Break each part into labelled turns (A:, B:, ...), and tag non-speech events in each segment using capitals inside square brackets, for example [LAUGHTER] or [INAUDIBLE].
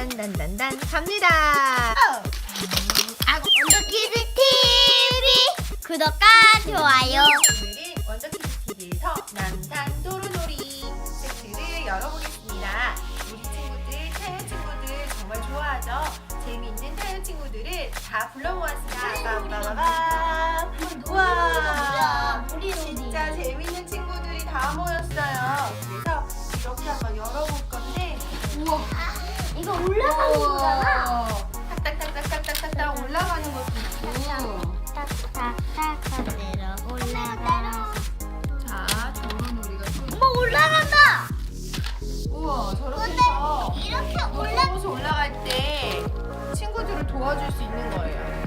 A: 단단단단단 갑니다.
B: 원더 키즈 TV 구독과 좋아요
A: 오늘은 원더키즈 TV에서 남산 도로놀이 세트를 열어보겠습니다. 우리 친구들, 타요 친구들 정말 좋아하죠? 재미있는 타요 친구들을 다 불러 모았습니다. 빰빰빰빰. 우와, 진짜 재미있는 친구들이 다 모였어요. 그래서 이렇게 한번 열어볼 건데, 우와,
B: 이거 올라가는 거잖아
A: 우와. 딱딱딱딱딱딱딱 올라가는 것도 있고.
B: 딱딱딱 내려 올라가
A: 자, 도로놀이가 또 있고.
B: 엄마 올라간다
A: 우와 저렇게
B: 근데
A: 해서
B: 이렇게 올라
A: 올라갈 때 친구들을 도와줄 수 있는 거예요.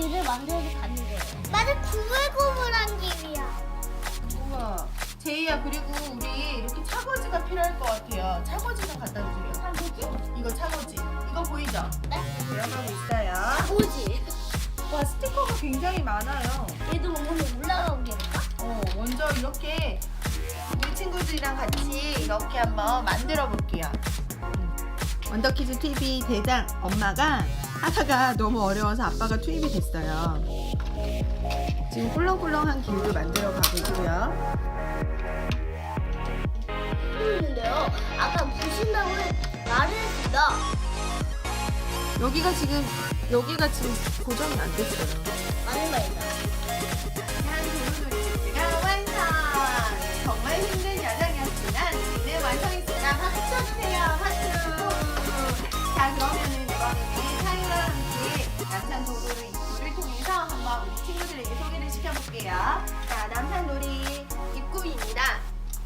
B: 길을 만들어서 가는 거예요 맞아 구불구불한 길이야
A: 우와. 제이야 그리고 우리 이렇게 차거지가 필요할 것 같아요. 차거지 좀 갖다 주세요.
B: 아 뭐지?
A: 이거 차거지. 이거 보이죠?
B: 네?
A: 들어가고 있어요.
B: 뭐지?
A: 와 스티커가 굉장히 많아요.
B: 얘도 오늘 올라가고 계실까?
A: 어, 먼저 이렇게 우리 친구들이랑 같이 이렇게 한번 만들어 볼게요. 원더키즈 TV 대장 엄마가 하다가 너무 어려워서 아빠가 투입이 됐어요. 지금 꿀렁꿀렁한 길도 만들어 가고 있고요.
B: 있는데요. 아까 부신다고 말을 했습니다.
A: 여기가 지금 여기가 지금 고정이 안 됐어요.
B: 맞는 말이다.
A: 남산도로를 입구를 통해서 한번 우리 친구들에게 소개를 시켜볼게요. 자 남산놀이 입구입니다.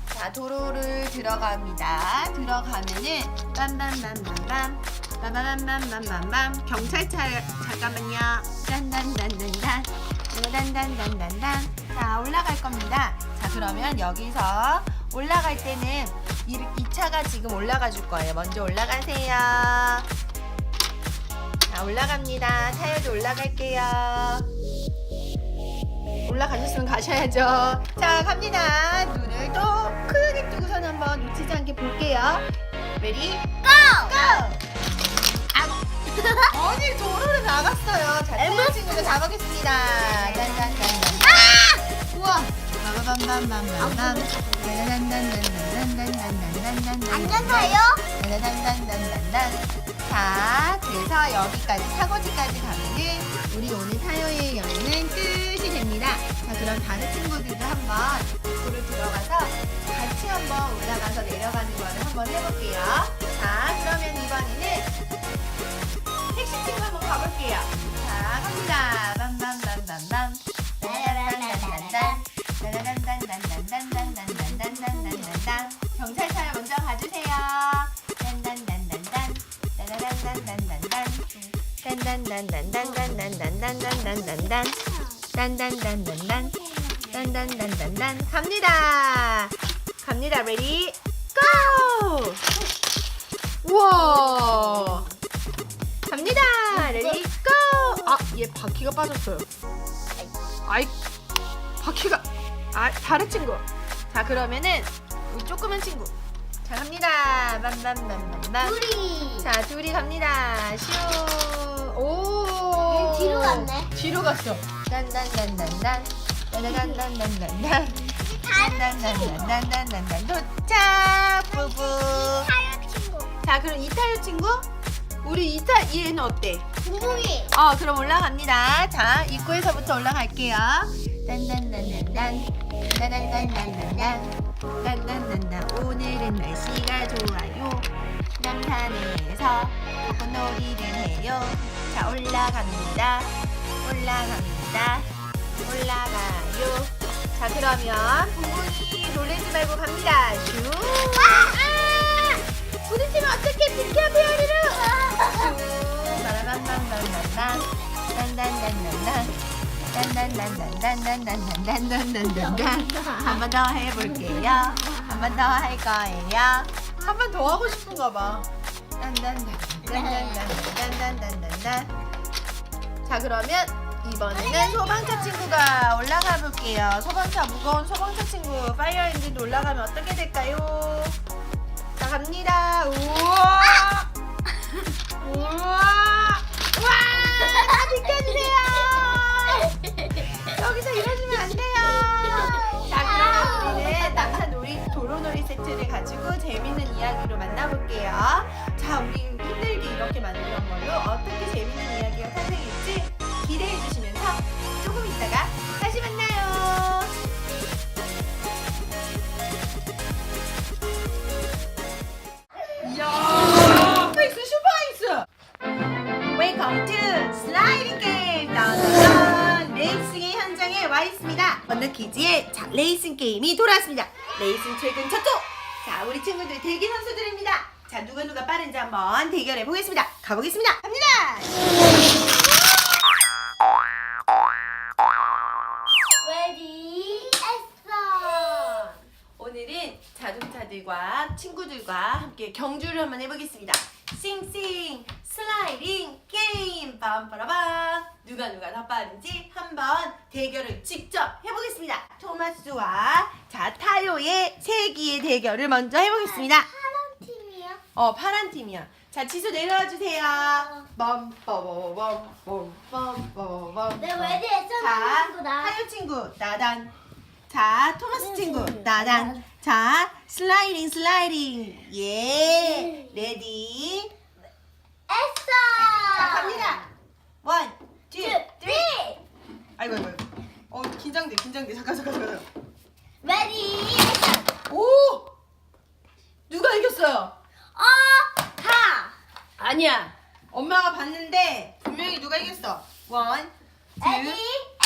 A: 자 도로를 들어갑니다. 들어가면은 빰빰빰빰빰 빰빰빰빰빰빰 경찰차 잠깐만요. 딴딴딴딴딴 단단단단단 자 올라갈 겁니다 자 그러면 여기서 올라갈 때는 이, 이 차가 지금 올라가 줄 거예요 먼저 올라가세요 자 올라갑니다. 타요도 올라갈게요. 올라가셨으면 가셔야죠. 자 갑니다. 눈을 또 크게 뜨고선 한번 놓치지 않게 볼게요. 레디 고! 고! 아니 도로를 나갔어요. 자 우와. 빠바밤밤밤밤밤. 딴딴딴딴딴딴딴딴딴딴딴
B: 안전사요?
A: 자 그래서 여기까지 차고지까지 가면은 우리 오늘 타요의 여행은 끝이 됩니다. 자 그럼 다른 친구들도 한번 입구를 들어가서 같이 한번 올라가서 내려가는 거를 한번 해볼게요. 자 그러면 이번에는 택시 친구 한번 가볼게요. 자 갑니다. 빰빰빰빰빰. 딴딴딴딴딴 딴딴딴딴딴딴딴딴딴딴딴딴 경찰차에 먼저 가주세요 딴딴딴딴딴딴딴딴딴딴딴 딴딴딴딴딴 딴딴딴딴딴 갑니다. 갑니다. 레디 고 우와! 갑니다. 레디 고아얘 바퀴가 빠졌어요. 아이 바퀴가 아 다른 친구. 자 그러면은 우리 조그만 친구. 자 갑니다. 빰빰빰빰빰.
B: 우리
A: 자 둘이 갑니다. 슈오
B: 얘 뒤로 갔네.
A: 뒤로 갔어. 딴딴딴딴딴 딴딴딴딴딴딴 딴딴딴딴딴딴 도착 부부.
B: 타요 친구.
A: 자 그럼 이타요 친구? 우리 이타 얘는 어때?
B: 붕붕이.
A: 어 그럼 올라갑니다. 자 입구에서부터 올라갈게요. 딴딴딴딴딴 딴딴딴딴딴. 딴딴딴딴. 오늘은 날씨가 좋아요 남산에서 꽃놀이를 해요. 자 올라갑니다. 올라갑니다. 올라가요. 자 그러면 붕붕이 놀래지 말고 갑니다. 슈. 아! 부딪히면 어떻게 비켜 페어리를! 슈 바라밤밤밤밤밤 딴딴딴딴딴 딴딴딴딴딴딴딴딴딴딴딴 한번 더 해볼게요. 한 번 더 할 거예요. 한 번 더 하고 싶은가 봐. 자 그러면 이번에는 소방차 친구가 올라가 볼게요. 소방차 무거운 소방차 친구 파이어 엔진도 올라가면 어떻게 될까요? 자 갑니다. 우와 우와 우와 다 비켜주세요. 여기서 이러시면 안 돼요. 자 그러면 우리는 남산 놀이 도로 놀이 세트를 가지고 재밌는 이야기로 만나볼게요. 자 우리 힘들게 이렇게 만든 걸로 어떻게 재밌는 이야기가 탄생할지 기대해 주시면서 조금 있다가 다시 만나요. 이야 슈퍼아이스 웰컴 투 슬라이딩 게임 따다단! 레이싱의 현장에 와 있습니다. 언더키즈의 자, 레이싱 게임이 돌아왔습니다. 레이싱 최근 첫조 자 우리 친구들 대기 선수들입니다. 자 누가 누가 빠른지 한번 대결해 보겠습니다. 가보겠습니다. 갑니다!
B: 레디 액션
A: 오늘은 자동차들과 친구들과 함께 경주를 한번 해보겠습니다. 싱싱 슬라이딩 게임 빰빠라밤 누가 누가 더 빠른지 한번 대결을 직접 해보겠습니다. 토마스와 자 타요의 세기의 대결을 먼저 해보겠습니다.
B: 파란 팀이요?
A: 어 파란 팀이야. 자 지수 내려와 주세요. 빰빠바밤 빰빰빠바밤
B: 내 레디 액션
A: 자,
B: 친구다
A: 타요 친구 나단. 자, 토마스
B: 네,
A: 친구
B: 네,
A: 나단.
B: 네.
A: 자, 슬라이딩 슬라이딩. 예. 레디. 자, 갑니다. 원, 투,
B: 투,
A: 쓰리. 아이고 아이고. 아이고. 어, 긴장돼. 긴장돼. 잠깐 잠깐 잠깐.
B: 레디 액션
A: 오! 누가 이겼어요?
B: 어! 다!
A: 아니야. 엄마가 봤는데 분명히 누가 이겼어. 원, 투,
B: 레디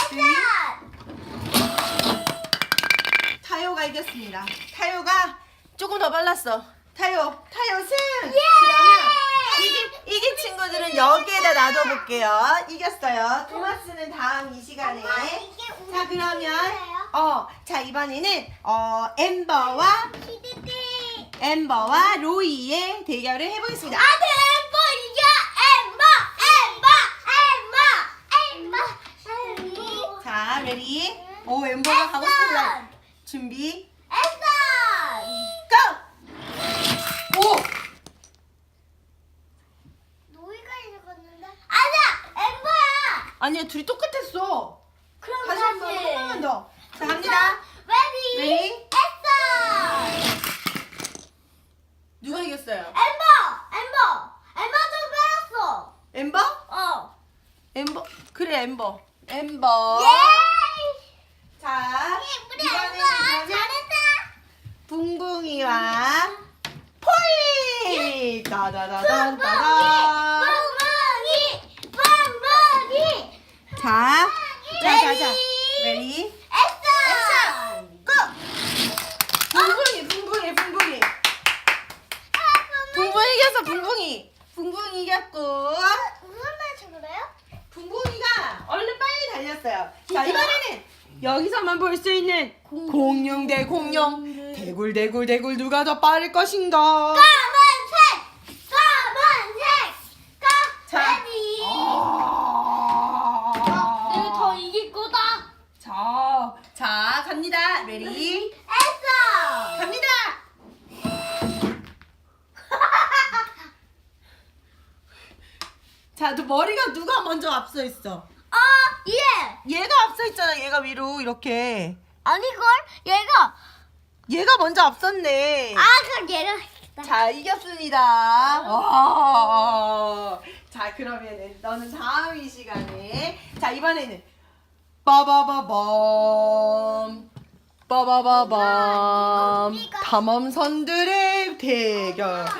A: 쓰리.
B: 액션
A: 타요가 이겼습니다. 타요가 조금 더 빨랐어. 타요, 타요 승!
B: 예!
A: 그러면 이긴 친구들은 여기에다 놔둬볼게요. 이겼어요. 토마스는 다음 이 시간에. 자, 그러면? 어, 자, 이번에는, 어, 엠버와, 엠버와 로이의 대결을 해보겠습니다.
B: 아들 엠버 이겨 엠버 엠버 엠버 엠버
A: 자, 레디. 오, 엠버가 가고 싶습니다. 준비,
B: 액션
A: 고! 오!
B: 노이가 이겼는데 아니야 엠버야
A: 아니야, 둘이 똑같았어.
B: 그럼
A: 다시 한 번, 한 번만 더. 자, 갑니다.
B: 자, 레디
A: 레디.
B: 액션
A: 누가 이겼어요?
B: 엠버 엠버 엠버 좀 빼놨어
A: 엠버?
B: 어
A: 엠버 그래 엠버 엠버
B: 예!
A: 자
B: 우리
A: 이번에는
B: 엠버 잘했다
A: 붕붕이와 폴리 따다다단 따다 자 자 자 자.
B: 레디
A: 레디
B: 액션
A: 고 붕붕이 붕붕이 붕붕이. 붕붕이 이겼어 붕붕이. 붕붕이 이겼고.
B: 무슨 말인지 그래요?
A: 붕붕이가 얼른 빨리 달렸어요. 자 이번에는 여기서만 볼 수 있는 공룡 대 공룡. 대굴 대굴 대굴 누가 더 빠를 것인가? 자, 너 머리가 누가 먼저 앞서 있어?
B: 어예
A: 얘가 앞서 있잖아. 얘가 위로 이렇게.
B: 아니걸 얘가
A: 얘가 먼저 앞섰네.
B: 아 그럼 얘가 이겼다.
A: 자 이겼습니다. 와. 자 그러면은 너는 다음 이 시간에 자 이번에는 빠바바밤 빠바바밤 탐험선들의 대결. 자,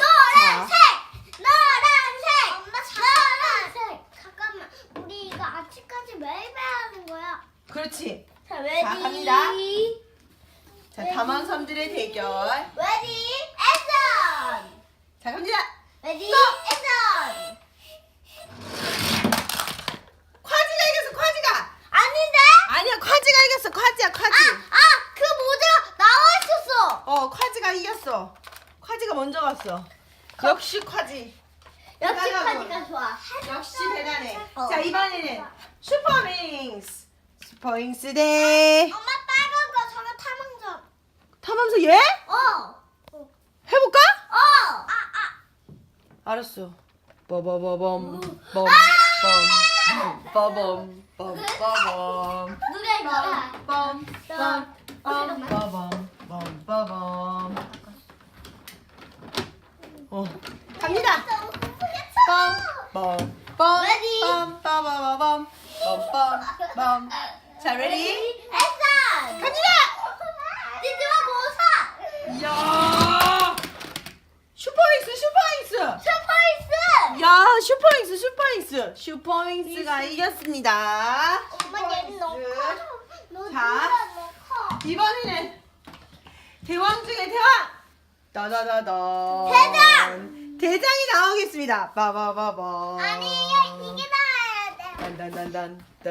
B: 그렇지. 자, 자, 갑니다. 자, 담원섬들의 대결. 레디, 액션! 자, 갑니다. 레디, 액션!
A: 콰지가 이겼어,
B: 콰지가!
A: 아닌데? 아니야, 콰지가 이겼어,
B: 콰지야, 콰지. 아,
A: 아, 그 모자
B: 나와 있었어!
A: 어, 콰지가 이겼어. 콰지가 먼저 갔어. 역시 콰지.
B: 역시 과지가 좋아.
A: 역시 대단해.
B: 어.
A: 자, 이번에는 슈퍼링스. 스포잉스데
B: 엄마 빨간 거 저거 탐험정.
A: 탐험서 얘?
B: 어. 어.
A: 해볼까?
B: 어. 아 아.
A: 알았어. 뽀뽀뽀범 뻔뻔 뻔뻔 뻔뻔
B: 누가 이거야?
A: 뻔뻔 뻔뻔 뻔뻔 어 갑니다.
B: 뻔뻔
A: 뻔뻔 뻔뻔 뻔뻔 뻔뻔 자 레디
B: 액션.
A: 갑니다.
B: 띠띠와 고사.
A: 이야 슈퍼윙스 슈퍼윙스
B: 슈퍼이스.
A: 야 슈퍼윙스 슈퍼윙스 슈퍼윙스가 이겼습니다
B: 엄마 얘는 너무. 커. 너
A: 자.
B: 너무 커.
A: 이번에는 대왕 중에 대왕 따다다다
B: 대장!
A: 대장이 나오겠습니다 빠바바바
B: 아니 이게 나야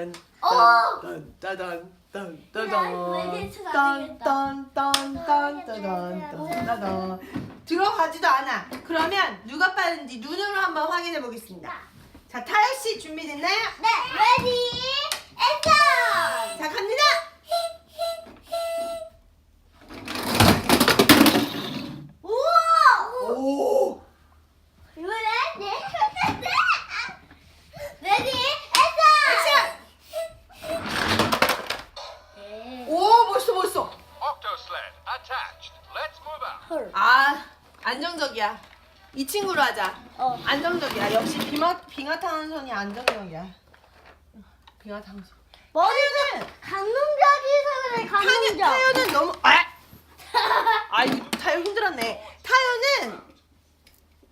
B: 돼.
A: 딴딴딴딴
B: 어.
A: 딴딴딴
B: 야, 왜 대충 안
A: 딴딴딴딴딴딴딴딴 들어가지도 않아. 그러면 누가 빠른지 눈으로 한번 확인해 보겠습니다. 자, 타요 씨 준비됐나요?
B: 네, 레디 액션.
A: 자, 갑니다.
B: 우와.
A: 빙하, 빙하 타는 손이 안정적이야. 빙하 타는 손.
B: 머리는 강릉적이서 그래
A: 타는,
B: 강릉적.
A: 타요는 너무, 아! [LAUGHS] 아, 이 타요 힘들었네. 타요는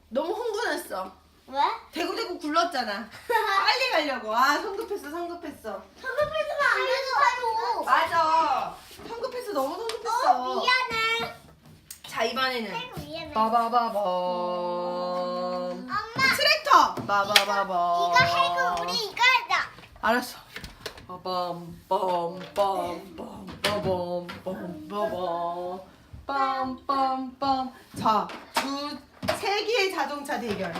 A: 너무 흥분했어.
B: 왜?
A: 대구대구 굴렀잖아. [LAUGHS] 빨리 가려고. 아, 성급했어, 성급했어.
B: 성급했으면 안 되는 사요.
A: 맞아. 성급했어, 너무 성급했어.
B: 어 미안해.
A: 자, 이번에는.
B: 아이고 미안해.
A: 빠바바밤. 빠바바밤.
B: 이거 해고 우리 이거 하자.
A: 알았어. 빠밤 빰빰 빰빠밤 빰빠밤 빰빰빰 자, 두, 세 개의 자동차 대결.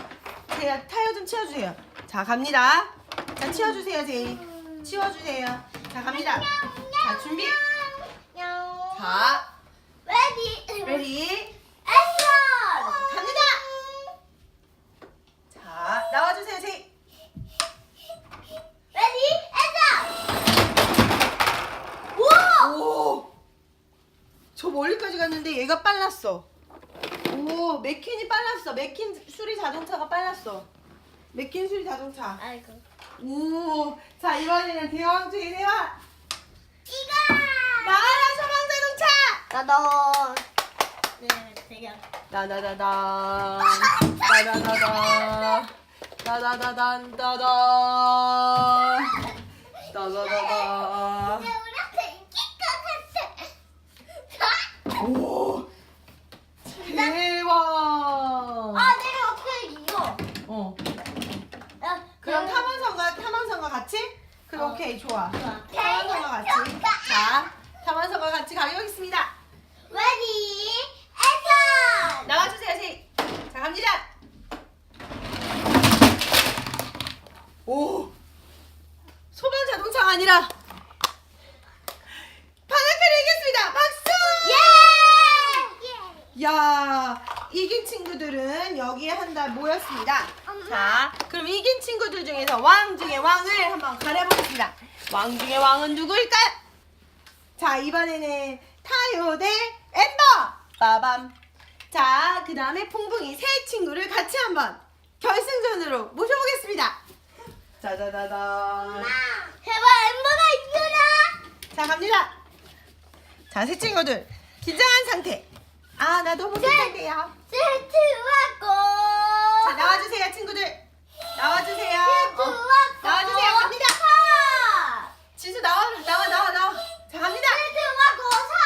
A: 제가 타이어 좀 치워주세요. 자, 갑니다. 자, 치워주세요, 제이. 치워주세요. 자, 갑니다. 자, 준비.
B: 냥.
A: 자,
B: 레디.
A: 레디.
B: 액션.
A: 갑니다. 자, 나와주세요, 제이. 오! 저 멀리까지 갔는데 얘가 빨랐어. 오, 맥킨이 빨랐어. 맥킨 수리 자동차가 빨랐어. 맥킨 수리 자동차.
B: 아이고.
A: 오, 자 이번에는 대왕 중의 대왕.
B: 이거.
A: 나와라 소방 자동차.
B: 나도. 네 대결.
A: 따다다단, 따다다단, 따다다단, 따다. 오, 그럼 탐험선과 탐험선과 같이?
B: 어.
A: 오케이 좋아. 탐험선과 같이. 자, 탐험선과 같이 가보겠습니다.
B: 레디 액션.
A: 나와주세요, 세. 자, 갑니다. 오, 소방 자동차가 아니라 파나카를 이겼습니다. 박수!
B: 예.
A: 야, 이긴 친구들은 여기에 한 달 모였습니다.
B: 엄마.
A: 자, 그럼 이긴 친구들 중에서 왕 중에 왕을 한번 가려보겠습니다. 왕 중에 왕은 누구일까요? 자, 이번에는 타요 대 엠버! 빠밤. 자, 그 다음에 퐁퐁이 세 친구를 같이 한번 결승전으로 모셔보겠습니다. 짜자자잔.
B: 제발 엠버가 이겨라.
A: 자, 갑니다. 자, 세 친구들 긴장한 상태. 아, 나 너무 긴장돼요.
B: 세트 왔고.
A: 자, 나와주세요, 친구들. 나와주세요.
B: 세트
A: 어,
B: 왔고.
A: 나와주세요. 갑니다.
B: 사.
A: 지수 나와, 나와, 나와, 나와. 자, 갑니다.
B: 세트 왔고 사.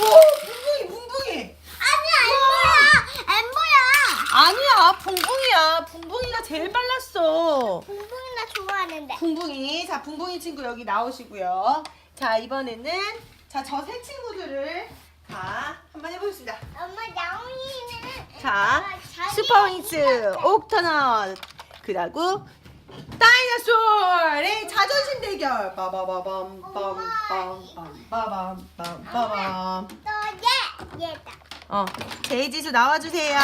A: 오, 붕붕이, 붕붕이.
B: 아니야 엠버야. 엠버야.
A: 아니야, 붕붕이야. 붕붕이가 제일 빨랐어.
B: 붕붕이 나 좋아하는데.
A: 붕붕이. 친구 여기 나오시고요. 자, 이번에는 자, 저 세 친구들을 자, 한번 해보겠습니다.
B: 엄마 야옹이는
A: 자,
B: 자기
A: 슈퍼윙스, 옥터넛, 그리고 다이너솔의 자존심 대결. 빠바바밤, 빰빰빰, 빠밤, 빰, 빠밤.
B: 또 얘, 얘다.
A: 어, 제이지수 나와주세요.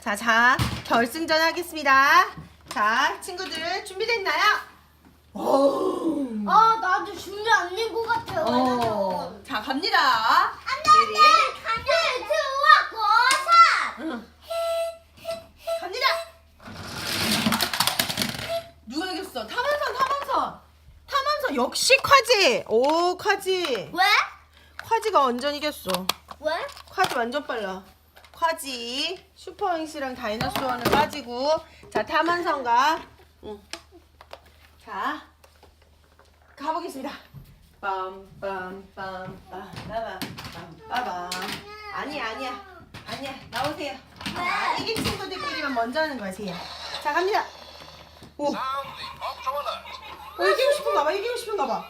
A: 자, 자, 결승전 하겠습니다. 자, 친구들 준비됐나요? 오,
B: 아 나도 준비 안 된 것 같아요.
A: 어, 자, 갑니다.
B: 안돼.
A: 응. 갑니다. 누가 이겼어? 탐험선, 탐험선. 탐험선 역시 콰지. 오, 콰지.
B: 왜?
A: 콰지가 완전 이겼어.
B: 왜?
A: 콰지 완전 빨라. 콰지 슈퍼윙스랑 다이너소어는 빠지고 자 탐험선과 응. 자 가보겠습니다. 빰빰빰빰빰빰빰 아니야 아니야 아니야 나오세요. 자, 이긴 친구들끼리만 먼저 하는 거세요. 자 갑니다. 오. 어, 이기고 싶은가 봐. 이기고 싶은가 봐.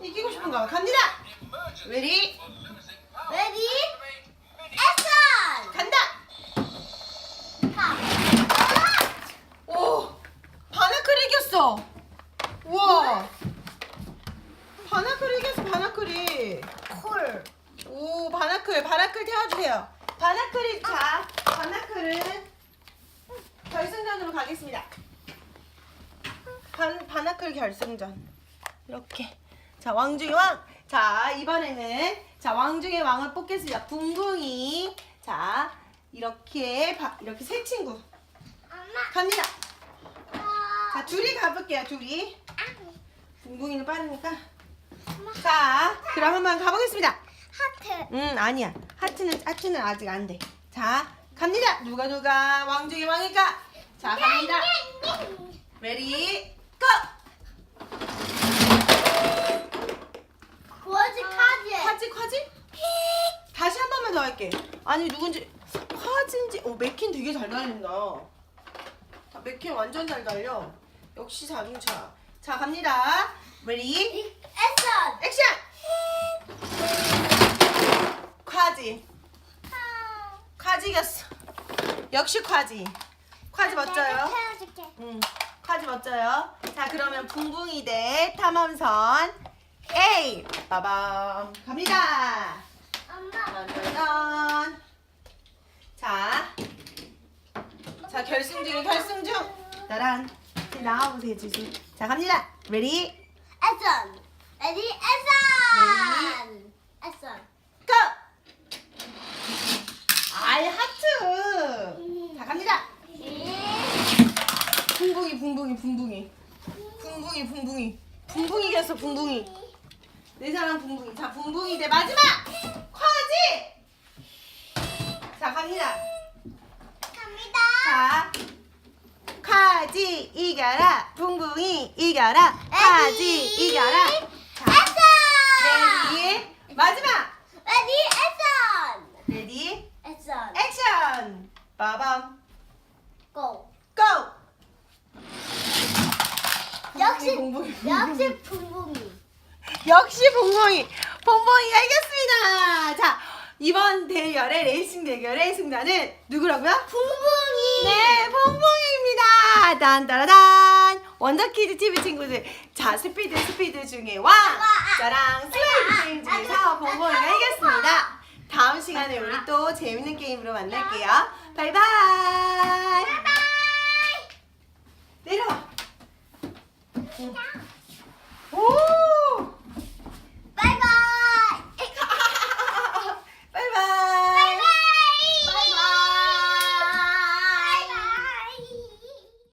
A: 이기고 싶은가 봐. 갑니다. 레디
B: 레디 액션.
A: 간다.
B: 가.
A: 오, 바나클이 이겼어. 우와. 바나클이 이겼어, 바나클이.
B: 콜.
A: 오, 바나클, 바나클 태워주세요. 바나클이, 자, 바나클은 결승전으로 가겠습니다. 반, 바나클 결승전. 이렇게. 자, 왕중의 왕. 자, 이번에는, 자, 왕중의 왕을 뽑겠습니다. 붕붕이. 자, 이렇게, 바, 이렇게 세 친구.
B: 엄마.
A: 갑니다.
B: 아,
A: 자, 둘이 가볼게요, 둘이. 붕붕이는 빠르니까. 자, 그럼 한번 가보겠습니다.
B: 하트.
A: 음, 아니야. 하트는, 하트는 아직 안 돼. 자, 갑니다. 누가 누가 왕중의 왕일까? 자, 갑니다. 레디, 고!
B: 구워지 카드.
A: 과지, 과지? 다시 한 번만 더 할게. 아니, 누군지, 과지인지, 어, 맥킨 되게 잘 달린다. 자, 맥킨 완전 잘 달려. 역시 자동차. 자, 갑니다. 레디,
B: 액션.
A: 액션! 과지. 과지 이겼어. 역시 과지. 과지 멋져요.
B: 태워줄게.
A: 응, 과지 멋져요. 자, 그러면 붕붕이 대 탐험선 A. 빠밤. 갑니다.
B: 엄마.
A: 자, 자 결승 중 결승 중. 따란. 이제 나와보세요, 지수. 자, 갑니다. 레디,
B: 액션. 레디 액션. 액션.
A: 고! 아이 하트. 자, 갑니다. 붕붕이 붕붕이 붕붕이. 붕붕이 붕붕이. 붕붕이 이겼어 붕붕이. 내 사랑 붕붕이. 자 붕붕이 대 마지막! 커지! 자 갑니다.
B: 갑니다.
A: 자 카지 이겨라. 붕붕이 이겨라. 카지 이겨라. 자. 레디. 마지막!
B: 레디 액션.
A: 레디.
B: 액션.
A: 액션! 빠밤.
B: 고.
A: 고
B: 역시
A: 붕붕이
B: 역시 붕붕이.
A: 역시 봉봉이 봉봉이가 이겼습니다. 자 이번 대결의 레이싱 대결의 승자는 누구라고요?
B: 붕붕이.
A: 네, 봉봉이입니다. 딴따라단 원더키즈 TV 친구들 자 스피드 스피드 중에 왕 저랑 슬라이드 게임 중에서 봉봉이가 이겼습니다. 다음 시간에 우리 또 재밌는 게임으로 만날게요. 바이바이. 내려와. 오!